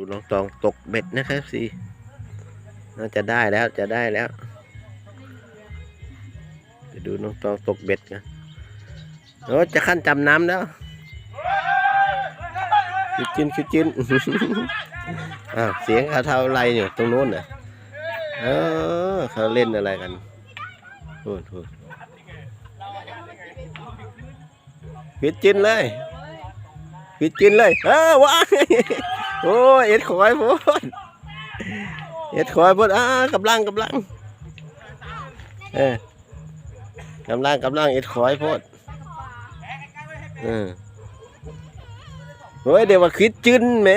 ดูน้องตองตกเบ็ดนะครับสิน่าจะได้แล้วจะได้แล้วไปดูน้องตองตกเบ็ดกันโอ้จะขั้นจำน้ำแล้วคิดจินคิดจินอ้าวเสียงเขาเท่าไรเนี่ตรงโน้นน่ะเออเขาเล่นอะไรกันพูดพูดคิดจินเลย คิดจินเลยเออว้ายโอ้ยเอ็ดขอยพูดเอ็ดขอยพูดอ่ากำลังกำลังเออกำลังกำลังเอ็ดขอยพูดเออโอ้ยเดี๋ยวว่าคิดจินแหม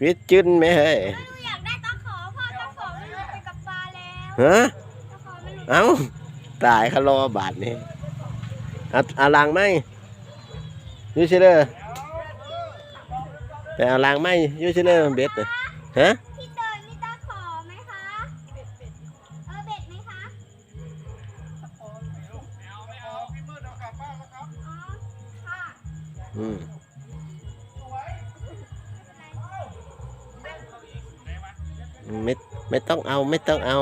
คิดจินแหมเฮ้ยอยากได้ตะขอพ่อตะขอมันหลุดไปกับปลาแล้วฮะตะขอมันหลุดเอ้าตายคารอบาทนี่เอาเอาลังไหมอยูซิเลอร์ไปเอาลังไหมอยูซิเลอร์เบ็ดน่ะฮะพี่เตยมีตะขอไหมคะเออเบ็ดไหมคะอ๋อค่ะอืมไม่ไม่ต้องเอาไม่ต้องเอา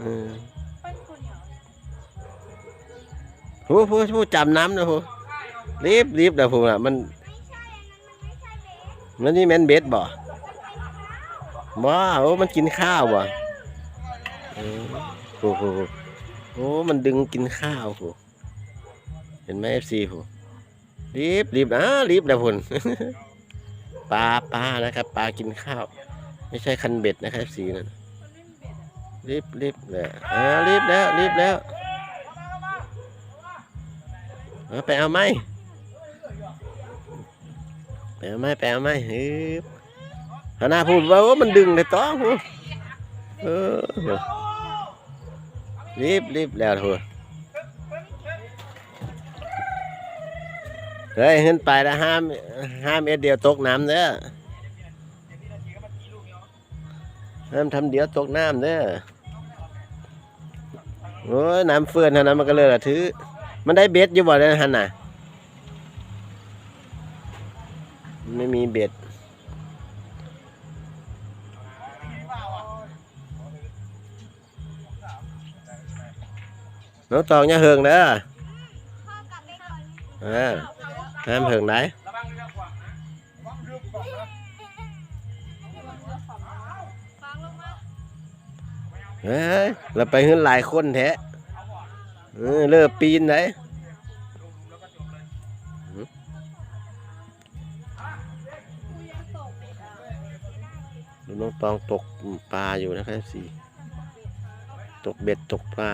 อืม ผู้ผู้ผู้จำน้ำนะผู้รีบรีบนะผู้อะมันไม่ใช่อันนั้นมันไม่ใช่เบ็ดมันนี่แมนเบ็ดบ่บ่โอ้มันกินข้าวบ่เออโอ้โหโอ้มันดึงกินข้าวผู้เห็นไหมเอฟซีผู้รีบรีบอะรีบนะพุ่นปลาปลานะครับปลากินข้าว ไม่ใช่คันเบ็ดนะครับเอฟซีนั่นรีบรีบเลยอ่ารีบแล้วรีบแล้ว เอาไปเอาไหมไปเอาไหมไปเอาไหมฮึบฮานาพูดว่ามันดึงเลยต้องเออรีบรีบแล้วทัวเฮ้ยขึ้นไปแล้วห้ามห้ามเอ็ดเดียวตกน้ำเด้อห้ามทำเดียวตกน้ำเด้อโอ้ยน้ำเฟื่อนเท่านั้นมันก็เลยละถือ มันได้เบ็ดอยู่บ่ได้ฮันน่ะ ไม่มีเบ็ดน้องตองอย่าเหิงเด้อพ่อกลับไปก่อนเออห้ามเหิงได้เฮ้ยเราไปขึ้นหลายคนแท้ เออเลิกปีนไหนดูน้องตองตกปลาอยู่นะครับสี่ตกเบ็ดตกปลา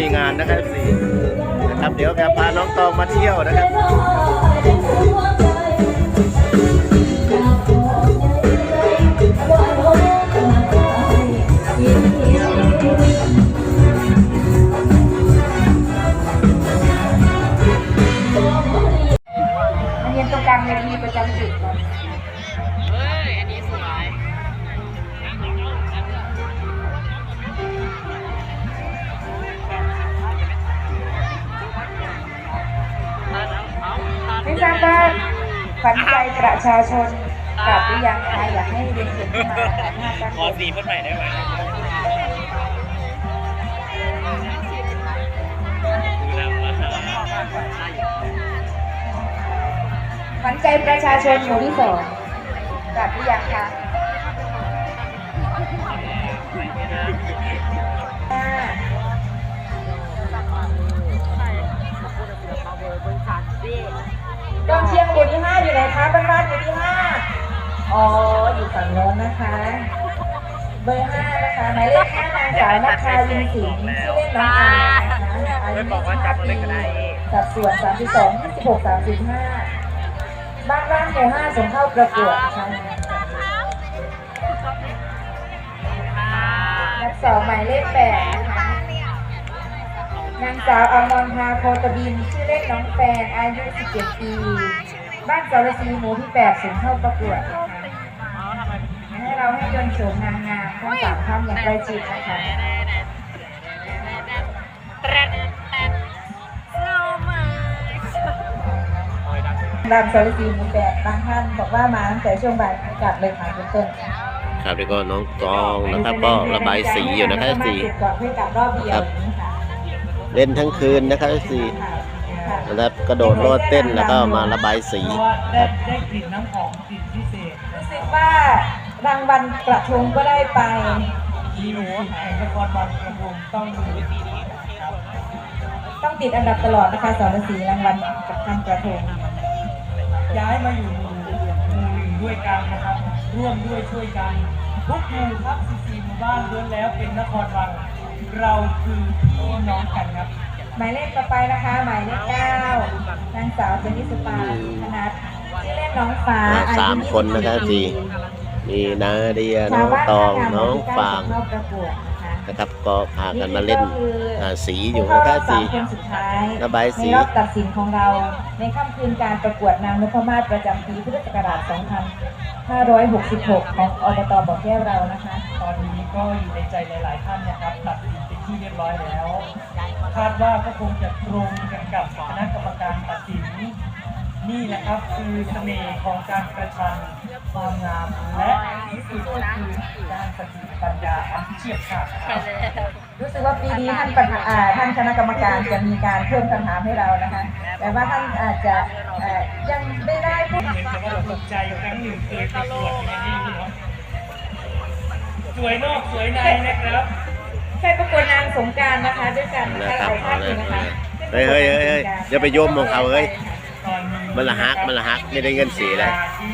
มีงานนะครับสีนะครับ เดี๋ยวแกพาน้องตองมาเที่ยวนะครับ บ้านขวัญใจประชาชนกลับหรือยังคะอยากให้เรียนเชิญขึ้นมาถ่ายภาพด้านขอสีเพิ่มใหม่ได้ไหมขวัญใจประชาชนหมู่ที่สองกลับหรือยังคะ บ้านบ้านหมู่ที่ห้าอ๋อ อยู่ฝั่งโน้นนะคะ เบอร์ห้านะคะ หมายเลขห้านางสาวนัชชายินสิงห์ชื่อเล่นน้องอายนะคะอายุไม่บอกว่าจับตัวเล็กก็ได้สัดส่วน32 26 35บ้านบ้านหมู่ห้าส่งเข้าประกวดค่ะนักสองหมายเลขแปดนะคะ นางสาวอมรพาโคตบิน ชื่อเล่นน้องแฟน อายุ 17 ปี บ้านสรศรีหมู่ที่8ส่งเข้าประกวดนะคะให้เราให้ยนต์โฉมนางงามทั้งสามท่านอย่างใกล้ชิดนะคะดำสารสีหมูแดดบางท่านบอกว่ามาตั้งแต่ช่วงบ่ายกลับเลยค่ะคุณต้นครับแล้วก็น้องตองนะครับก็ระบายสีอยู่นะครับสีก่อนเพื่อกลับรอบเดียวอย่างนี้ค่ะเล่นทั้งคืนนะครับสีค่ะ นะครับกระโดดโลดเต้นแล้วก็มาระบายสีเพราะว่าได้ได้กลิ่นน้ำหอมกลิ่นพิเศษรู้สึกว่ารางวัลกระทงก็ได้ไปมีหนูแห่งนครบาลกระพุงต้องดูปีนี้ต้องติดอันดับตลอดนะคะสารสีรางวัลกับทำกระทงย้ายมาอยู่หมู่หมู่หนึ่งด้วยกันนะครับร่วมด้วยช่วยกันทุกหมู่ครับ14หมู่บ้านล้วนแล้วเป็นนครวังเราคือพี่น้องกันครับ หมายเลขต่อไปนะคะ หมายเลขเก้านางสาวเจนิสปาธนัทชื่อเล่นน้องฟ้าอ่าอายุสามคนนะครับ24สี่มีนาเดียน้ชาอวงบ้านตองท่างามน้องหมู่ที่ฟาง เก้ส่เข้าประกวดนะคะนะครับ ก็พากันมาเล่นก็คืออ่าสีอยู่นะครับสีผู้เข้ารอบสามคนสุดท้ายระบายสีในรอบตัดสินของเรา ในค่ำคืนการประกวดนางนพมาศประจำปีพุทธศักราช 2566 ของอบตบ่อแก้วเรานะคะ ตอนนี้ก็อยู่ในใจหลาย ๆ ท่านนะครับตัดสินเป็นที่เรียบร้อยแล้วคาดว่าก็คงจะตรงกันกับคณะกรรมการตัดสินนี่แหละครับคือเสน่ห์ของการประชันความงามและที่สุดก็คือด้านสติ ปัญญาอันเฉียบขาดครับรู้สึกว่าปีนี้ท่านประธานอ่าท่านคณะกรรมการจะมีการเพิ่มคำถามให้เรานะคะ แต่ว่าท่านอาจจะเอ่อยังไม่ได้พูดเหมือนกับว่าตกใจครั้งหนึ่งเคยประกวดอย่างนี้เนาะสวยนอกสวยในนะครับใช่ประกวดนางสงกรารนะคะด้วยกันนะนะคะครับหลายท่านอยู่นะคะเฮ้ยเฮ้ยเฮ้ยเฮ้ยอย่าไปโยมของเขาเฮ้ย ตอนนี้มันละฮักมันละฮักไม่ได้เงินสีแล้ว ที่